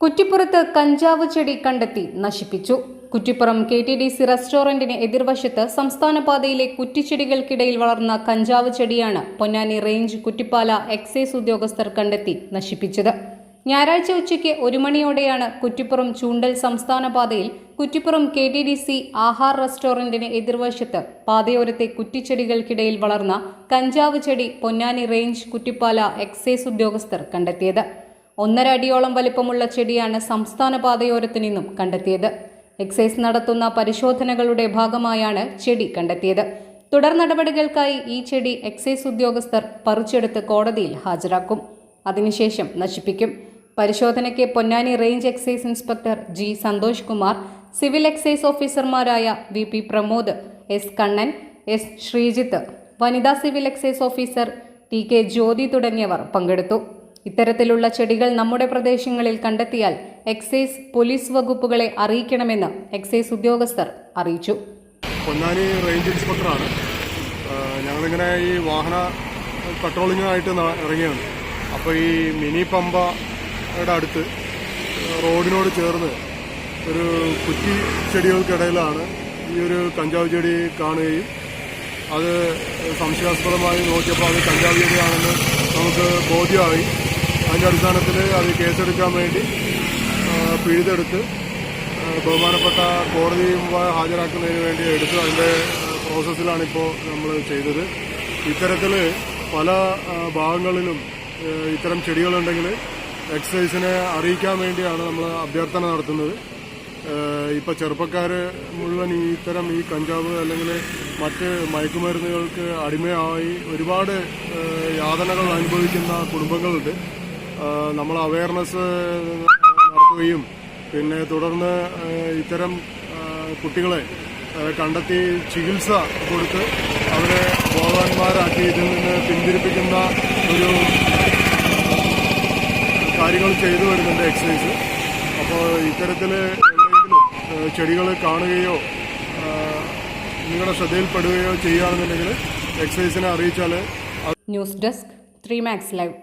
കുറ്റിപ്പുറത്ത് കഞ്ചാവ് ചെടി കണ്ടെത്തി നശിപ്പിച്ചു. Kuttippuram K T D C റെസ്റ്റോറന്റിന് എതിർവശത്ത് സംസ്ഥാന പാതയിലെ കുറ്റിച്ചെടികൾക്കിടയിൽ വളർന്ന കഞ്ചാവ് ചെടിയാണ് പൊന്നാനി റേഞ്ച് കുറ്റിപ്പാല എക്സൈസ് ഉദ്യോഗസ്ഥർ കണ്ടെത്തി നശിപ്പിച്ചത്. ഞായറാഴ്ച ഉച്ചയ്ക്ക് ഒരു മണിയോടെയാണ് കുറ്റിപ്പുറം ചൂണ്ടൽ സംസ്ഥാന പാതയിൽ Kuttippuram K T D C Aahaar റെസ്റ്റോറന്റിന് എതിർവശത്ത് പാതയോരത്തെ കുറ്റിച്ചെടികൾക്കിടയിൽ വളർന്ന കഞ്ചാവ് ചെടി പൊന്നാനി റേഞ്ച് കുറ്റിപ്പാല എക്സൈസ് ഉദ്യോഗസ്ഥർ കണ്ടെത്തിയത്. ഒന്നര അടിയോളം വലിപ്പമുള്ള ചെടിയാണ് സംസ്ഥാന പാതയോരത്തു നിന്നും കണ്ടെത്തിയത്. എക്സൈസ് നടത്തുന്ന പരിശോധനകളുടെ ഭാഗമായാണ് ചെടി കണ്ടെത്തിയത്. തുടർ നടപടികൾക്കായി ഈ ചെടി എക്സൈസ് ഉദ്യോഗസ്ഥർ പറിച്ചെടുത്ത് കോടതിയിൽ ഹാജരാക്കും. അതിനുശേഷം നശിപ്പിക്കും. പരിശോധനയ്ക്ക് Ponnani range excise inspector G Santhosh Kumar civil excise ഓഫീസർമാരായ V P Pramod S Kannan S Sreejith വനിതാ civil excise officer T K Jyothi തുടങ്ങിയവർ പങ്കെടുത്തു. ഇത്തരത്തിലുള്ള ചെടികൾ നമ്മുടെ പ്രദേശങ്ങളിൽ കണ്ടെത്തിയാൽ എക്സൈസ് പോലീസ് വകുപ്പുകളെ അറിയിക്കണമെന്ന് എക്സൈസ് ഉദ്യോഗസ്ഥർ അറിയിച്ചു. പൊന്നാനി റേഞ്ച് ഇൻസ്പെക്ടറാണ്. ഞങ്ങളിങ്ങനെ ഈ വാഹന പട്രോളിങ്ങായിട്ട് ഇറങ്ങിയാണ്. അപ്പോൾ ഈ മിനി പമ്പയുടെ അടുത്ത് റോഡിനോട് ചേർന്ന് ഒരു കുറ്റി ചെടികൾക്കിടയിലാണ് ഈ ഒരു കഞ്ചാവ് ചെടി കാണുകയും അത് സംശയാസ്പദമായി നോക്കിയപ്പോൾ അത് കഞ്ചാവ് ചെടിയാണെന്ന് നമുക്ക് ബോധ്യമായി. അതിന്റെ അടിസ്ഥാനത്തിൽ അത് കേസെടുക്കാൻ വേണ്ടി പിഴുതെടുത്ത് ബഹുമാനപ്പെട്ട കോടതി ഹാജരാക്കുന്നതിന് വേണ്ടി എടുത്ത് അതിന്റെ പ്രോസസ്സിലാണിപ്പോൾ നമ്മൾ ചെയ്തത്. ഇത്തരത്തിൽ പല ഭാഗങ്ങളിലും ഇത്തരം ചെടികളുണ്ടെങ്കിൽ എക്സൈസിനെ അറിയിക്കാൻ വേണ്ടിയാണ് നമ്മൾ അഭ്യർത്ഥന നടത്തുന്നത്. ഇപ്പോൾ ചെറുപ്പക്കാർ മുഴുവൻ ഈ ഇത്തരം ഈ കഞ്ചാവ് അല്ലെങ്കിൽ മറ്റ് മയക്കുമരുന്നുകൾക്ക് അടിമയായി ഒരുപാട് യാതനകൾ അനുഭവിക്കുന്ന കുടുംബങ്ങളുണ്ട്. നമ്മൾ അവയർനെസ് നടത്തുകയും പിന്നെ തുടർന്ന് ഇത്തരം കുട്ടികളെ കണ്ടെത്തി ചികിത്സ കൊടുത്ത് അവരെ ബോധവാന്മാരാക്കി ഇതിൽ നിന്ന് പിന്തിരിപ്പിക്കുന്ന ഒരു കാര്യങ്ങൾ ചെയ്തു വരുന്നുണ്ട് എക്സൈസ് അപ്പോൾ ഇത്തരത്തിൽ ചെടികൾ കാണുകയോ നിങ്ങളുടെ ശ്രദ്ധയിൽപ്പെടുകയോ ചെയ്യുകയാണെന്നുണ്ടെങ്കിൽ എക്സൈസിനെ അറിയിച്ചാൽ news desk three max live.